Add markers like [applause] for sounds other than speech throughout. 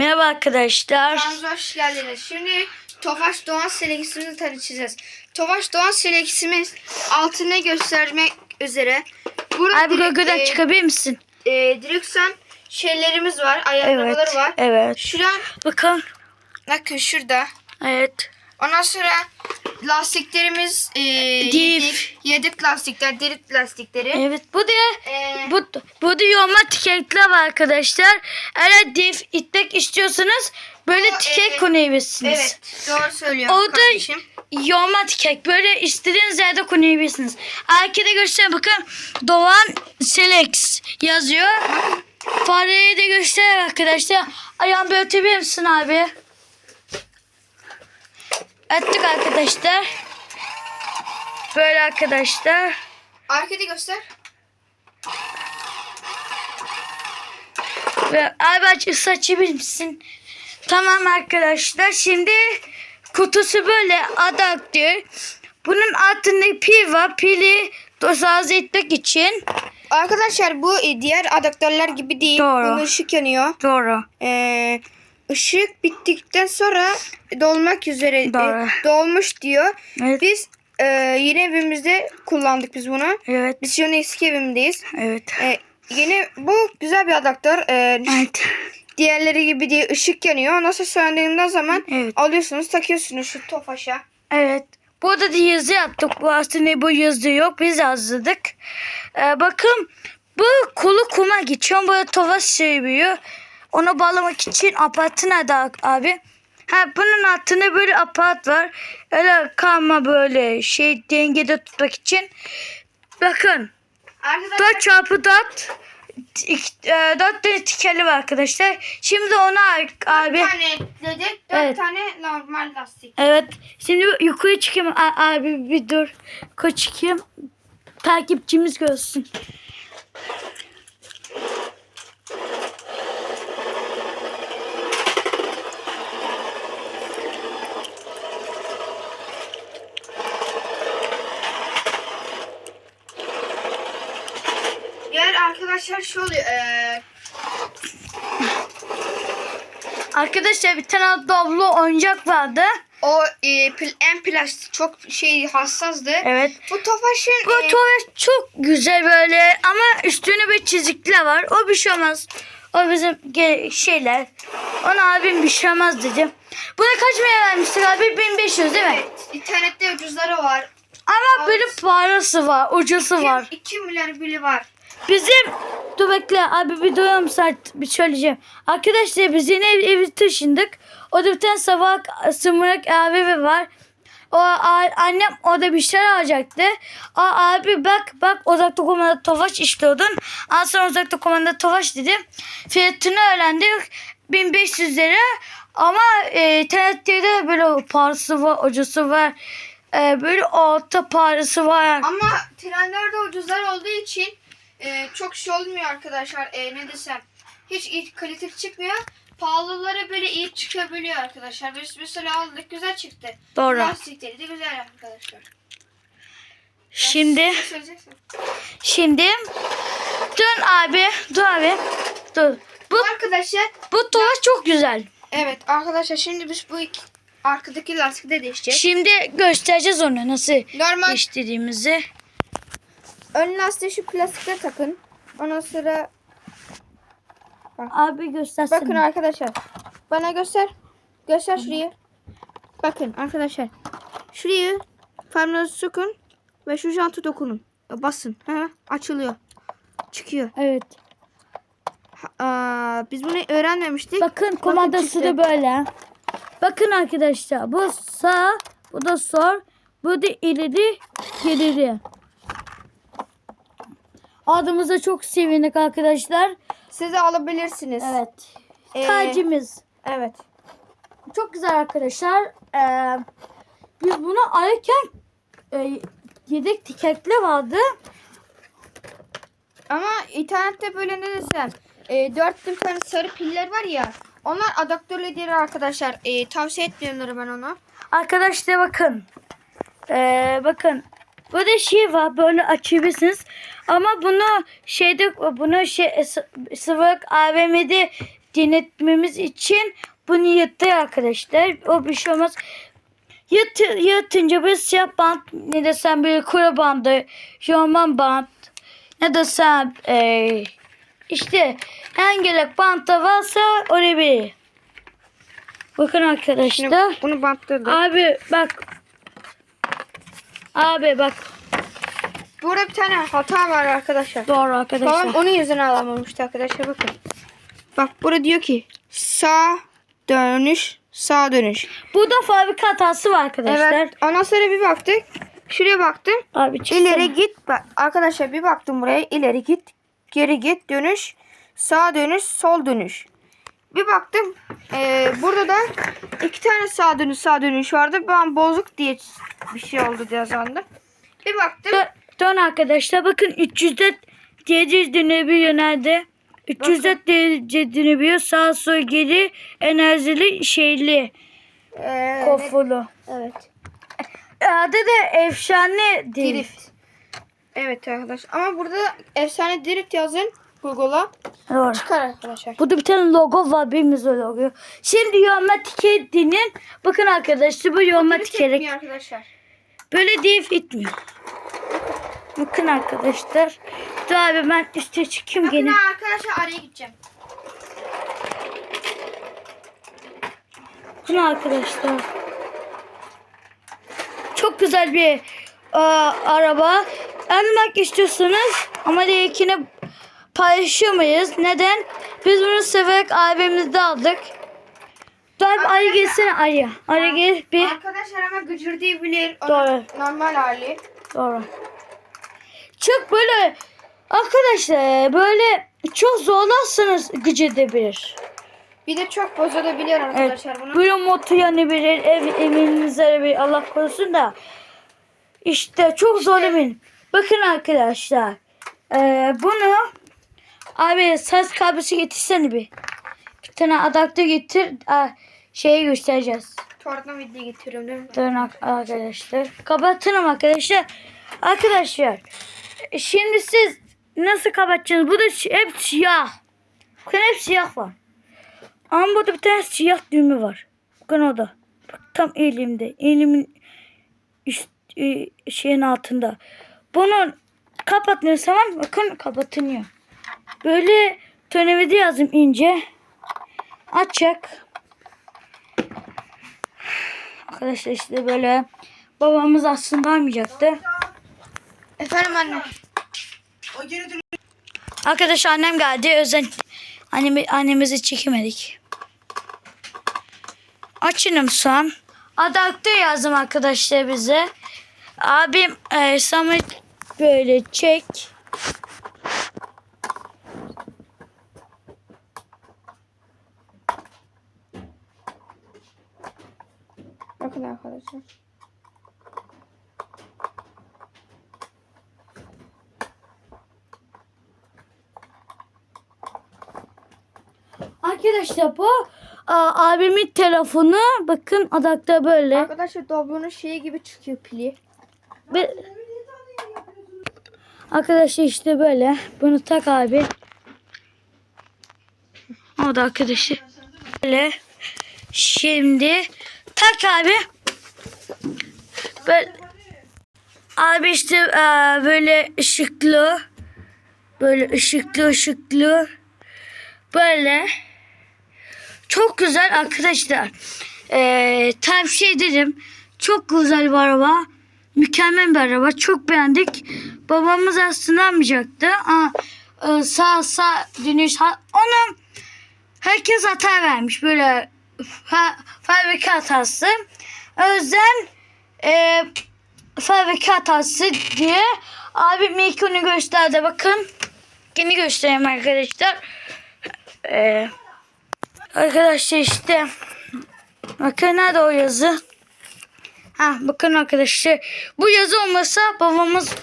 Merhaba arkadaşlar. Kanalımıza hoş geldiniz. Şimdi Tofaş Doğan seleksimizi tanıtacağız. Tofaş Doğan seleksimiz altına göstermek üzere. Burada Abi gölgeden e, çıkabilir misin? e, direksiyon şeylerimiz var. Ayarlamaları Evet. var. Evet. Şuradan Bakın. bakın şurada. Evet. Ondan sonra lastiklerimiz e, Dif. yedek, yedek lastikler, derit lastikleri. Evet. Bu da E, bu bu da yolma tiketler var arkadaşlar. Eğer dif itmek istiyorsanız böyle Bu, tiket e, koyabilirsiniz. evet doğru söylüyor O da kardeşim. yolma tiket. Böyle istediğiniz yerde koyabilirsiniz. Arkada göster bakın. Doğan Selex yazıyor. Fareyi de göster arkadaşlar. Ayağını böyle ötebilir misin abi? Attık arkadaşlar. Böyle arkadaşlar. Arkada göster. Ve abi aç ısı açabilir misin? Tamam arkadaşlar. Şimdi kutusu böyle adaptör. Bunun altında pil var. Pili dozaj etmek için. Arkadaşlar bu diğer adaptörler gibi değil. Doğru. Bunun ışık yanıyor. Doğru. Ee, ışık bittikten sonra dolmak üzere e, dolmuş diyor. Evet. Biz e, yeni evimizde kullandık biz bunu. Evet. Biz şu an eski evimdeyiz. Evet. E, yeni bu güzel bir adaptör. E, Evet. [laughs] diğerleri gibi değil ışık yanıyor. Nasıl söndüğünden zaman Evet. alıyorsunuz takıyorsunuz şu tofaşa. Evet. Burada da yazı yaptık. Bu aslında bu yazı yok. Biz yazdık. Ee, bakın bu kolu kuma geçiyor. Böyle tova seviyor. Onu bağlamak için aparatı nerede abi? Ha bunun altında böyle aparat var. Öyle kalma böyle şey dengede tutmak için. Bakın. Arkadaşlar 4 çarpı 4 4 tane tikeli var arkadaşlar. Şimdi ona abi. bir tane dedik, dört Evet. tane normal lastik. Evet. Şimdi yukarı çıkayım. Abi bir dur. Yukarı çıkayım. Takipçimiz görsün. Diğer arkadaşlar şu oluyor. E, Arkadaşlar bir tane doblo oyuncak vardı. o e, pl- en plastik çok şey hassastı. Evet. Bu Tofaş'ın Bu e, tuvalet çok güzel böyle ama üstüne bir çizikler var. O bir şey olmaz. O bizim şeyler. Ona abim bir şey olmaz dedi. Buna kaç liraya vermiştik abi? 1500 değil mi? evet, internette ucuzları var. Ama böyle parası var, ucusu var. 2 milyar bile var. Bizim dur bekle abi bir duyuyorum saat bir söyleyeceğim. Arkadaşlar biz yeni ev, evi taşındık. O da bir tane sabah sımırak abi var. O a- annem o da bir şeyler alacaktı. O abi bak bak uzakta kumanda tofaş istiyordun. Al sonra uzakta kumanda tofaş dedim. Fiyatını öğrendik. 1500 lira. Ama e, internette böyle parası var, ucusu var. E, böyle orta parası var. Ama trenlerde ucuzlar olduğu için e, çok şey olmuyor arkadaşlar. E, ne desem hiç iyi kalite çıkmıyor. Pahalıları böyle iyi çıkabiliyor arkadaşlar. Biz mesela aldık güzel çıktı. Doğru. Lastikleri de güzel arkadaşlar. Şimdi? Şimdi dön abi. Dur abi. Dur. Bu, arkadaşlar bu tuvaş çok güzel. evet arkadaşlar şimdi biz bu iki arkadaki lastikleri de değişeceğiz. Şimdi göstereceğiz onu nasıl Normal değiştirdiğimizi. Ön lastiği şu plastikle takın. Ondan sonra Abi göstersin. Bakın arkadaşlar. Bana göster. Göster şurayı. Bakın arkadaşlar. Şurayı parmağınızı sokun ve şu jantı dokunun. Basın. Ha, açılıyor. Çıkıyor. Evet. Ha, Aa, biz bunu öğrenmemiştik. Bakın komandası da böyle. Bakın arkadaşlar bu sağ, bu da sol, bu da ileri, geri. Adımıza çok sevindik arkadaşlar. Siz de alabilirsiniz. Evet. Ee, Tacımız. Evet. Çok güzel arkadaşlar. Ee, biz bunu alırken e, yedek tiketli vardı. Ama internette böyle ne desem. E, 4000 tane sarı piller var ya. Onlar adaptörle değil arkadaşlar. E, tavsiye etmiyorum ben onu. Arkadaşlar bakın. Ee, bakın. Burada şey var böyle açabilirsiniz. Ama bunu şeyde bunu şey sı- sıvak AVM'de denetmemiz için bunu yırttı arkadaşlar. O bir şey olmaz. Yırt, yırtınca bir siyah bant ne desem bir kuru bandı, jorman bant ne desem eee işte hangi bantta varsa oraya bir. Bakın Şimdi arkadaşlar. bunu bantladım. Abi bak. Abi bak. Burada bir tane hata var arkadaşlar. Doğru arkadaşlar. Babam onun yüzünden alamamıştı arkadaşlar bakın. Bak burada diyor ki sağ dönüş sağ dönüş. Burada fabrika hatası var arkadaşlar. Evet. Ondan sonra bir baktık. Şuraya baktım. Abi çıksana. İleri git. Bak, arkadaşlar bir baktım buraya. İleri git. Geri git. Dönüş. Sağ dönüş. Sol dönüş. Bir baktım. eee, burada da iki tane sağ dönüş sağ dönüş vardı. Ben bozuk diye bir şey oldu diye sandım. Bir baktım. Dön, arkadaşlar bakın 304 derece dönebiliyor nerede? 304 derece dönebiliyor. Sağ sol geri enerjili şeyli eee, kofulu. Evet. Adı da efsane. Drift. Evet arkadaşlar. Ama burada efsane drift yazın. Google'a Doğru. çıkar arkadaşlar. Burada bir tane logo var. Birimiz o logo. Şimdi Yoma Tiket'inin bakın arkadaşlar bu Drift Tiket etmiyor arkadaşlar. böyle deyip gitmiyor. Bakın arkadaşlar. Dur abi ben üste çıkayım Bakın gene. arkadaşlar araya gideceğim. Bakın arkadaşlar. Çok güzel bir aa, araba. Almak istiyorsanız ama diğerkini paylaşamayız. Neden? Biz bunu severek abimizde aldık. Dur ayı gelsene ayı. Ayı gel bir. Arkadaşlar ama gıcırdayabilir. O Doğru. Normal hali. Doğru. Çok böyle arkadaşlar böyle çok zorlarsanız güç edebilir. Bir de çok bozulabiliyor Evet. arkadaşlar bunu. Böyle motor yanabilir, ev evinize bir Allah korusun da. İşte çok zorlamayın. Bakın arkadaşlar. Ee, bunu abi ses kablosu getirsene bir. Bir tane adaptör getir. Aa, şeyi göstereceğiz. Torna video getiriyorum değil mi? Ak- arkadaşlar. Kapatalım arkadaşlar. Arkadaşlar. Şimdi siz nasıl kapatacaksınız? Bu da hep siyah. Bakın hep siyah var. Ama burada bir tane siyah düğme var. Bakın o da. Bak, tam elimde. Elimin üst e, şeyin altında. Bunu kapatmıyoruz tamam? Bakın kapatılıyor. Böyle tonevide yazdım ince. Açacak. Arkadaşlar işte böyle babamız aslında almayacaktı. Efendim anne. Arkadaşlar annem geldi. Özen annemi, annemizi çekemedik. Açınım son. Adaptör yazdım arkadaşlar bize. Abim e, Samet böyle çek. Bakın arkadaşlar. Arkadaşlar bu abimin telefonu. Bakın adaptör böyle. Arkadaşlar Doblo'nun şeyi gibi çıkıyor pili. Ve- Arkadaşlar işte böyle. Bunu tak abi. O da arkadaşı. Böyle. Şimdi tak abi. Böyle. Abi işte eee, böyle ışıklı. Böyle ışıklı ışıklı. Böyle. Çok güzel arkadaşlar. Ee, tavsiye ederim. Çok güzel bir araba. Mükemmel bir araba. Çok beğendik. Babamız aslında almayacaktı. Aa, e, sağ sağ dönüş. Ona herkes hata vermiş. Böyle fa, fabrika hatası. O yüzden e, fabrika hatası diye abim ilk onu gösterdi. Bakın. Yeni göstereyim arkadaşlar. Ee, arkadaşlar işte bakın nerede o yazı? Ha bakın arkadaşlar bu yazı olmasa babamız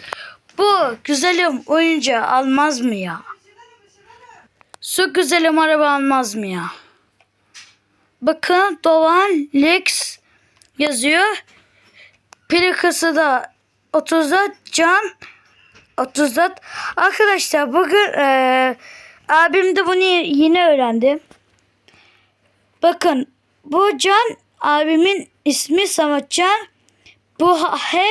bu güzelim oyuncağı almaz mı ya? Su güzelim araba almaz mı ya? Bakın Doğan Lex yazıyor. Plakası da 34 can 34. Arkadaşlar bugün eee abim de bunu yeni öğrendi. Bakın bu Can abimin ismi Sametcan. Bu He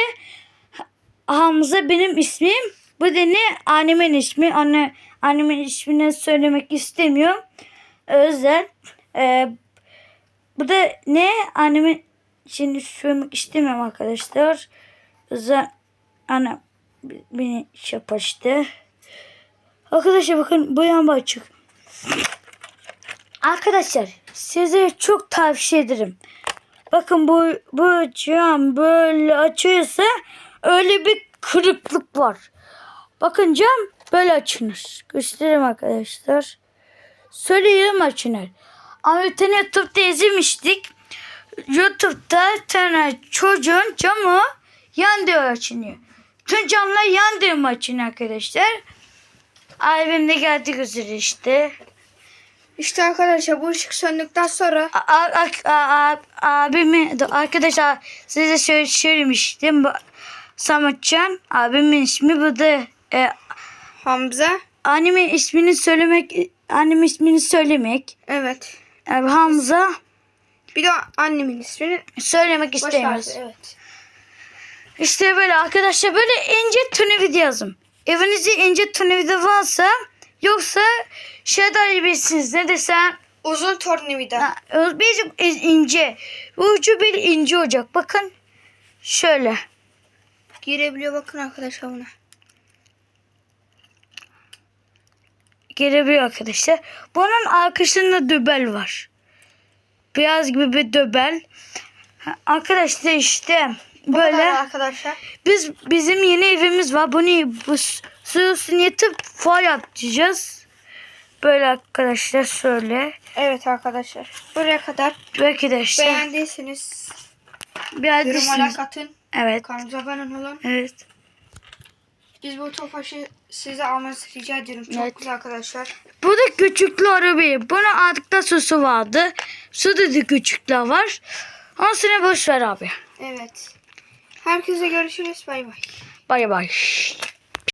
Hamza benim ismim. Bu da ne? Annemin ismi. Anne annemin ismini söylemek istemiyorum. Özel. Ee, bu da ne? Annemin şimdi söylemek istemiyorum arkadaşlar. Özel. Anne beni şey. Arkadaşlar bakın bu yan açık. Arkadaşlar size çok tavsiye ederim. Bakın bu bu cam böyle açıyorsa öyle bir kırıklık var. Bakın cam böyle açılır. Göstereyim arkadaşlar. Söyleyeyim açılır. Ama YouTube'da izlemiştik. YouTube'da tane çocuğun camı yan diyor açılıyor. Tüm camlar yan diyor mu açılıyor arkadaşlar. Abim de geldi göster işte. İşte arkadaşlar bu ışık söndükten sonra abimi arkadaşlar size şöyle söylemiştim. Sametcan abimin ismi bu da e, Hamza. annemin ismini söylemek annemin ismini söylemek Evet. e, Hamza Bir de annemin ismini söylemek istemiyoruz. Evet. İşte böyle arkadaşlar böyle ince tünevide yazın. Evinizde ince tünevide varsa yoksa şey de arayabilirsiniz ne desem Uzun tornavida. Ha, Bizim ince. Bu ucu bir ince olacak. Bakın. Şöyle. Girebiliyor bakın arkadaşlar buna. Gelebiliyor arkadaşlar. Bunun arkasında dübel var. Beyaz gibi bir dübel. Ha, Arkadaşlar işte böyle. arkadaşlar. Biz bizim yeni evimiz var. Bunu bu su niyeti far yapacağız. Böyle arkadaşlar şöyle. Evet arkadaşlar. Buraya kadar Belki de işte beğendiyseniz yorum beğendiysiniz. like atın. Evet. Kanalımıza abone olun. Evet. Biz bu tofaşı size almanızı rica ediyorum. Çok Evet. güzel arkadaşlar. Bu da küçüklü arabayı. Bunun artık susu vardı. Suda da küçükler var. Ama sana boş ver abi. Evet. Herkese görüşürüz. Bay bay. Bay bay.